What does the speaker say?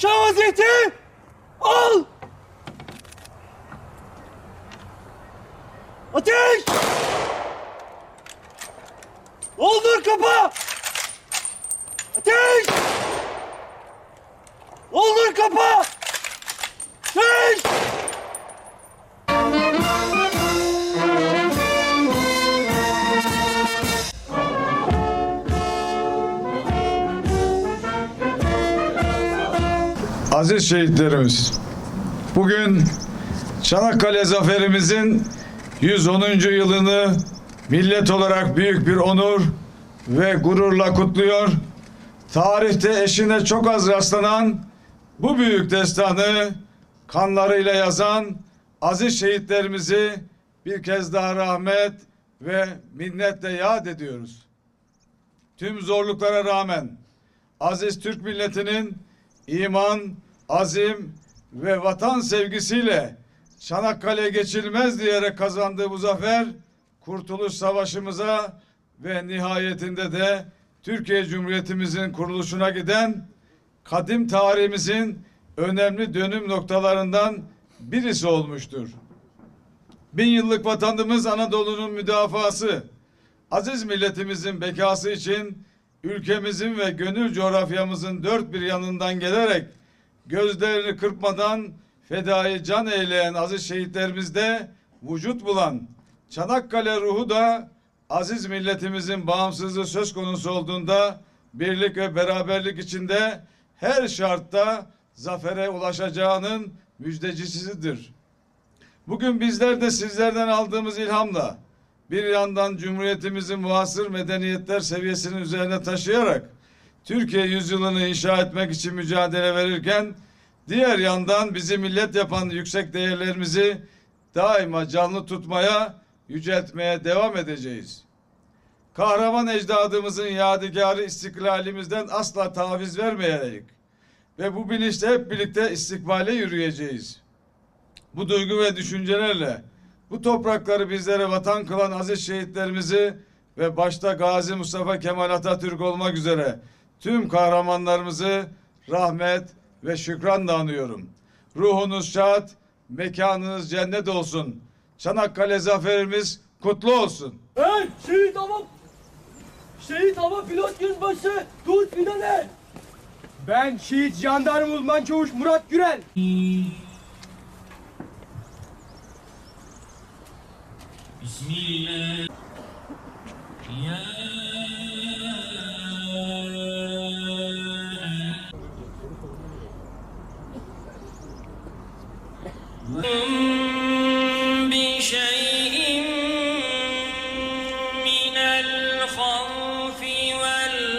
Şah Hazreti! Al! Ateş! Oldur kapa! Ateş! Aziz şehitlerimiz, bugün Çanakkale zaferimizin 110. yılını millet olarak büyük bir onur ve gururla kutluyor. Tarihte eşine çok az rastlanan bu büyük destanı kanlarıyla yazan aziz şehitlerimizi bir kez daha rahmet ve minnetle yad ediyoruz. Tüm zorluklara rağmen aziz Türk milletinin iman, azim ve vatan sevgisiyle Çanakkale geçilmez diyerek kazandığı bu zafer Kurtuluş Savaşımıza ve nihayetinde de Türkiye Cumhuriyetimizin kuruluşuna giden kadim tarihimizin önemli dönüm noktalarından birisi olmuştur. Bin yıllık vatanımız Anadolu'nun müdafası, aziz milletimizin bekası için ülkemizin ve gönül coğrafyamızın dört bir yanından gelerek gözlerini kırpmadan fedai can eyleyen aziz şehitlerimizde vücut bulan Çanakkale ruhu da aziz milletimizin bağımsızlığı söz konusu olduğunda birlik ve beraberlik içinde her şartta zafere ulaşacağının müjdecisidir. Bugün bizler de sizlerden aldığımız ilhamla bir yandan Cumhuriyetimizin muasır medeniyetler seviyesinin üzerine taşıyarak Türkiye yüzyılını inşa etmek için mücadele verirken diğer yandan bizi millet yapan yüksek değerlerimizi daima canlı tutmaya, yüceltmeye devam edeceğiz. Kahraman ecdadımızın yadigarı istiklalimizden asla taviz vermeyerek ve bu bilinçle hep birlikte istikbale yürüyeceğiz. Bu duygu ve düşüncelerle bu toprakları bizlere vatan kılan aziz şehitlerimizi ve başta Gazi Mustafa Kemal Atatürk olmak üzere tüm kahramanlarımızı rahmet ve şükranla anıyorum. Ruhunuz şad, mekanınız cennet olsun. Çanakkale zaferimiz kutlu olsun. Ben şehit ama Şehit Hava Pilot Yüzbaşı Tuğut Fidaner. Ben Şehit Jandarma Uzman Çavuş Murat Gürel. Bismillah. Ya